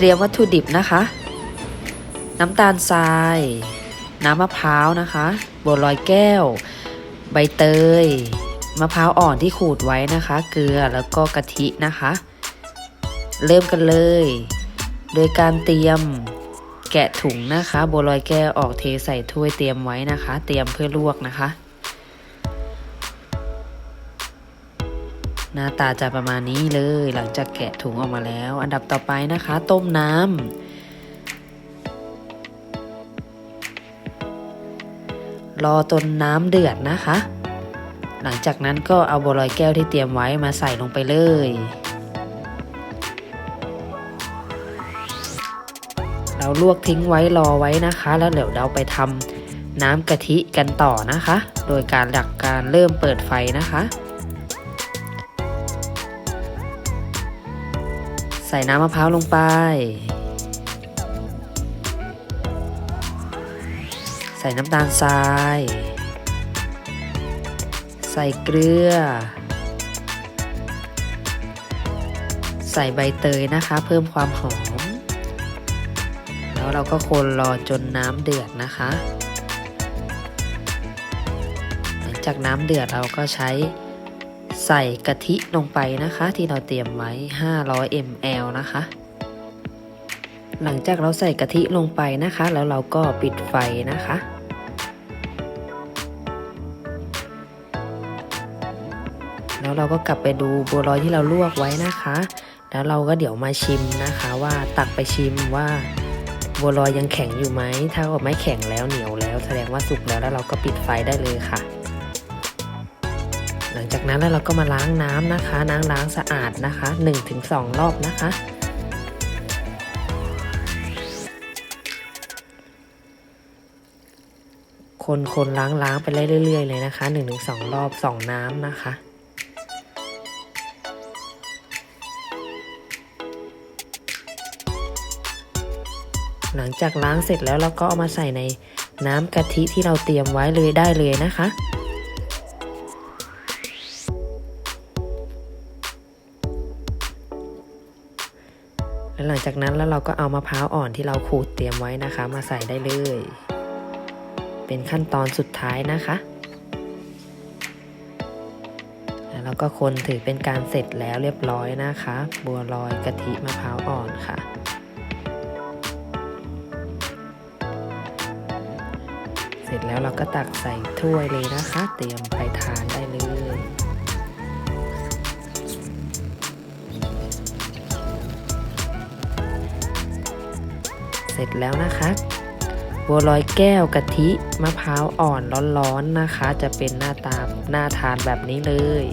เตรียมวัตถุดิบนะคะ น้ำตาลทราย น้ำมะพร้าวนะคะบัวลอยแก้ว ใบเตย มะพร้าวอ่อนที่ขูดไว้นะคะ เกลือแล้วก็กะทินะคะ เริ่มกันเลย โดยการเตรียมแกะถุงนะคะบัวลอยแก้วออกเทใส่ถ้วยเตรียมไว้นะคะ เตรียมเพื่อลวกนะคะ หน้าตาจะประมาณนี้เลย หลังจากแกะถุงออกมาแล้ว อันดับต่อไปนะคะ ต้มน้ำรอจนน้ำเดือดนะคะ หลังจากนั้นก็เอาบัวลอยแก้วที่เตรียมไว้มาใส่ลงไปเลยเราลวกทิ้งไว้รอไว้นะคะ แล้วเดี๋ยวเราไปทำน้ำกะทิกันต่อนะคะ โดยการหลักการเริ่มเปิดไฟนะคะ ใส่น้ำมะพร้าวลงไป ใส่น้ำตาลทราย ใส่เกลือ ใส่ใบเตยนะคะ เพิ่มความหอม แล้วเราก็คนรอจนน้ำเดือดนะคะ หลังจากน้ำเดือดเราก็ใช้ ใส่กะทิลงไปนะคะ ที่เราเตรียมไว้ 500 ml นะคะ หลังจากเราใส่กะทิลงไปนะคะ แล้วเราก็ปิดไฟนะคะ แล้วเราก็กลับไปดูบัวลอยที่เราลวกไว้นะคะ แล้วเราก็เดี๋ยวมาชิมนะคะว่าตักไปชิมว่าบัวลอยยังแข็งอยู่ไหม ถ้าไม่แข็งแล้วเหนียวแล้ว แสดงว่าสุกแล้วแล้วเราก็ปิดไฟได้เลยค่ะ หลังจากนั้นแล้วเราก็มาล้างน้ำนะคะน้ำล้างสะอาดนะคะ 1-2 รอบนะคะ คนคนล้างล้างไปเรื่อยๆเลยนะคะ 1-2 รอบ 2 น้ำนะคะหลังจากล้างเสร็จแล้วเราก็เอามาใส่ในน้ำกะทิที่เราเตรียมไว้เลยได้เลยนะคะ แล้วหลังจากนั้นแล้วเราก็เอามะพร้าวอ่อนที่เราขูดเตรียมไว้นะคะ มาใส่ได้เลย เป็นขั้นตอนสุดท้ายนะคะ แล้วเราก็คนถือเป็นการเสร็จแล้วเรียบร้อยนะคะ บัวลอยกะทิมะพร้าวอ่อนค่ะเสร็จแล้วเราก็ตักใส่ถ้วยเลยนะคะ เตรียมไปทานได้เลย ร็จแล้วนะคะบัวลอยแก้วกะทิมะพร้าวอ่อนร้อนๆนะคะ จะเป็นหน้าตาหน้าทานแบบนี้เลย